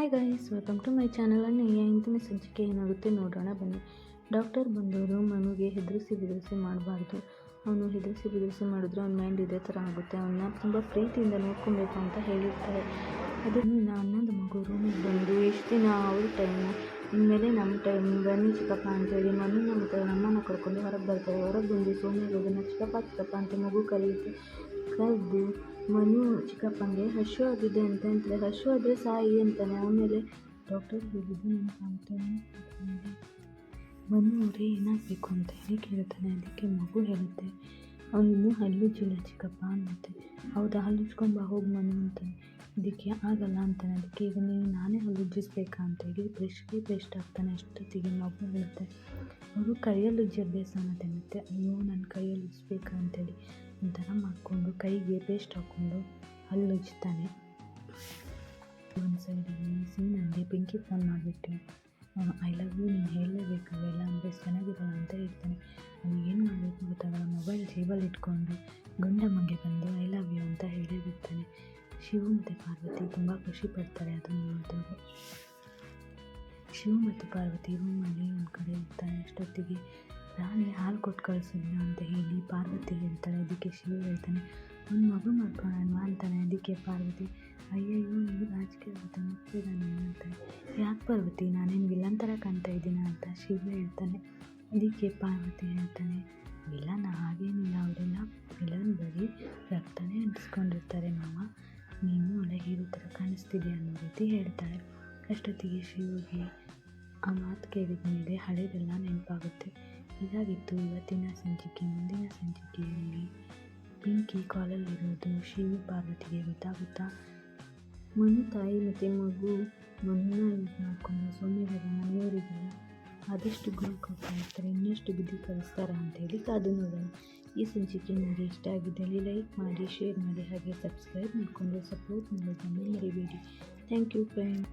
Hi guys welcome to my ಅನ್ನು ಇಂದಿನ ಸಂಚಿಕೆ ಏನಾಗುತ್ತೆ ನೋಡೋಣ. ಬನ್ನಿ. ಡಾಕ್ಟರ್ ಬಂದವರು ಮನುಗೆ ಹೆದರಿಸಿ ಬೆದರಿಸಿ ಮಾಡಬಾರ್ದು. ಅವನು ಹೆದರಿಸಿ ಬೆದರಿಸಿ ಮಾಡಿದ್ರೆ ಅವ್ನ ಮೈಂಡ್ ಇದೇ ಥರ ಆಗುತ್ತೆ. ಅವನ್ನ ತುಂಬ ಪ್ರೀತಿಯಿಂದ ನೋಡ್ಕೊಬೇಕು ಅಂತ ಹೇಳಿರ್ತಾರೆ. ಅದನ್ನು ಅನ್ನೊಂದು ಮಗು ರೂಮಿಗೆ ಬಂದು ಎಷ್ಟು ದಿನ ಅವ್ರ ಟೈಮು ಇನ್ಮೇಲೆ ನಮ್ಮ ಟೈಮ್ ಬನ್ನಿ ಚಿಕ್ಕಪ್ಪ ಅಂತೇಳಿ ಮನು ನಮ್ಮ ನಮ್ಮನ್ನು ಕರ್ಕೊಂಡು ಹೊರಗೆ ಬರ್ತಾರೆ. ಹೊರಗೆ ಬಂದು ಅದನ್ನು ಚಿಕ್ಕಪ್ಪ ಚಿಕ್ಕಪ್ಪ ಅಂತ ಮಗು ಕರೆಯುತ್ತೆ. ಕರೆದು ಮನು ಚಿಕ್ಕಪ್ಪನಿಗೆ ಹಶು ಆಗಿದೆ ಅಂತ ಅಂತಾರೆ ಹಶು ಆದರೆ ಸಾಯಿ ಅಂತಾನೆ. ಆಮೇಲೆ ಡಾಕ್ಟರ್ ಹೇಳಿದ್ದು ಕಾಣ್ತೇನೆ ಮನು ಅವರೇ ಏನಾಗಬೇಕು ಅಂತ ಹೇಳಿ ಕೇಳ್ತಾನೆ. ಅದಕ್ಕೆ ಮಗು ಹೇಳುತ್ತೆ, ಅವನು ಇನ್ನೂ ಹಲ್ಲುಜ್ಜಿಲ್ಲ ಚಿಕ್ಕಪ್ಪ ಅನ್ನತ್ತೆ ಹೌದಾ? ಹಲ್ಲುಜ್ಕೊಂಡು ಬಾ, ಹೋಗಿ ಮನು ಅಂತಾನೆ. ಇದಕ್ಕೆ ಆಗಲ್ಲ ಅಂತಾನೆ. ಅದಕ್ಕೆ ಈಗ ನೀವು ನಾನೇ ಅಂತ ಹೇಳಿ ಬ್ರಷ್ಗೆ ಪೇಸ್ಟ್ ಹಾಕ್ತಾನೆ. ಅಷ್ಟೊತ್ತಿಗೆ ಮಗು ಹೇಳುತ್ತೆ ಅವರು ಕೈಯಲ್ಲಿ ಉಜ್ಜಿ ಅಭ್ಯಾಸ ಮತ್ತೆ ಅಯ್ಯೋ ನನ್ನ ಕೈಯಲ್ಲಿ ಉಜ್ಜಬೇಕಾ ಅಂತೇಳಿ ಒಂಥರ ಮಾಡಿಕೊಂಡು ಕೈಗೆ ಪೇಸ್ಟ್ ಹಾಕ್ಕೊಂಡು ಅಲ್ಲಿ ಉಜ್ತಾನೆ ಒಂದು ಸೈಡಿಗೆ ಸೀನಲ್ಲಿ ಪಿಂಕಿ ಫೋನ್ ಮಾಡಿಬಿಟ್ಟು ಐ ಲವ್ ಯು ನೀನು ಹೇಳಲೇಬೇಕಾಗಲ್ಲ ಅಂದರೆ ಚೆನ್ನಾಗಿರಲ್ಲ ಅಂತ ಹೇಳ್ತಾನೆ. ಏನು ಮಾಡಬೇಕು ಗೊತ್ತಾಗಲ್ಲ ಮೊಬೈಲ್ ಜೇಬಲ್ಲಿ ಇಟ್ಕೊಂಡು ಗಂಡಮ್ಮಗೆ ಬಂದು ಐ ಲವ್ ಯು ಅಂತ ಹೇಳೇ ಬಿಡ್ತಾನೆ. ಶಿವು ಮತ್ತು ಪಾರ್ವತಿ ತುಂಬ ಖುಷಿ ಪಡ್ತಾರೆ ಅದನ್ನು ನೋಡಿದವರು. ಶಿವ ಮತ್ತು ಪಾರ್ವತಿ ರೂಮಲ್ಲಿ ಒಂದು ಕಡೆ ಇರ್ತಾರೆ ಅಷ್ಟೊತ್ತಿಗೆ ರಾಣಿ ಹಾಲು ಕೊಟ್ಟು ಕಳಿಸಿದ್ನ ಅಂತ ಹೇಳಿ ಪಾರ್ವತಿ ಹೇಳ್ತಾಳೆ ಅದಕ್ಕೆ ಶಿವ ಹೇಳ್ತಾನೆ, ಒಂದು ಮಗು ಮಾಡ್ಕೊಳ್ಳೋಣ ಅಂತಾನೆ, ಅದಕ್ಕೆ ಪಾರ್ವತಿ, ಅಯ್ಯಯ್ಯೋ ನೀವು ರಾಜಕೀಯ ಮುಗ್ತಿದ್ದಾನೆ ಅಂತಾನೆ ಯಾಕೆ ಪಾರ್ವತಿ, ನಾನೇನು ವಿಲನ್ ಥರ ಕಾಣ್ತಾ ಇದ್ದೀನ ಅಂತ ಶಿವ ಹೇಳ್ತಾನೆ ಅದಕ್ಕೆ ಪಾರ್ವತಿ ಹೇಳ್ತಾನೆ ವಿಲನ್ ಹಾಗೇನಿಲ್ಲ, ಅವರೆಲ್ಲ ವಿಲನ್ ಬರೀ ರಕ್ತನೇ ಅಂಟಿಸ್ಕೊಂಡಿರ್ತಾರೆ ಮಾವ ನೀನು ಹೀರೋ ಥರ ಕಾಣಿಸ್ತಿದೆ ಅನ್ನೋ ರೀತಿ ಹೇಳ್ತಾರೆ. ಅಷ್ಟೊತ್ತಿಗೆ ಶಿವಗೆ ಆ ಮಾತು ಕೇಳಿದ ಮೇಲೆ ಹಳೆದೆಲ್ಲ ನೆನಪಾಗುತ್ತೆ. ಇದಾಗಿತ್ತು ಇವತ್ತಿನ ಸಂಚಿಕೆ, ಮುಂದಿನ ಸಂಚಿಕೆಯಲ್ಲಿ ಪಿಂಕಿ ಕಾಲಲ್ಲಿರೋದು ಶಿವ ಪಾರ್ವತಿಗೆ ಗೊತ್ತಾಗುತ್ತಾ? ಮನು ತಾಯಿ ಮತ್ತು ಮಗು ಮಣ್ಣನ್ನ ಯೂಸ್ ಮಾಡಿಕೊಂಡು ಸೌಮ್ಯದ ಮನೆಯವರಿಗೆಲ್ಲ ಆದಷ್ಟು ಗುಣ ಕೊಡ್ತಾ ಇರ್ತಾರೆ, ಇನ್ನಷ್ಟು ಬುದ್ಧಿ ಅಂತ ಹೇಳಿ ಕಾದು ನೋಡೋಣ. ಈ ಸಂಚಿಕೆ ನಿಮಗೆ ಇಷ್ಟ ಆಗಿದ್ದಲ್ಲಿ ಲೈಕ್ ಮಾಡಿ, ಶೇರ್ ಮಾಡಿ ಹಾಗೆ ಸಬ್ಸ್ಕ್ರೈಬ್ ಮಾಡಿಕೊಂಡು ಸಪೋರ್ಟ್ ಮಾಡೋದನ್ನು ಮರಿಬೇಡಿ. Thank you friend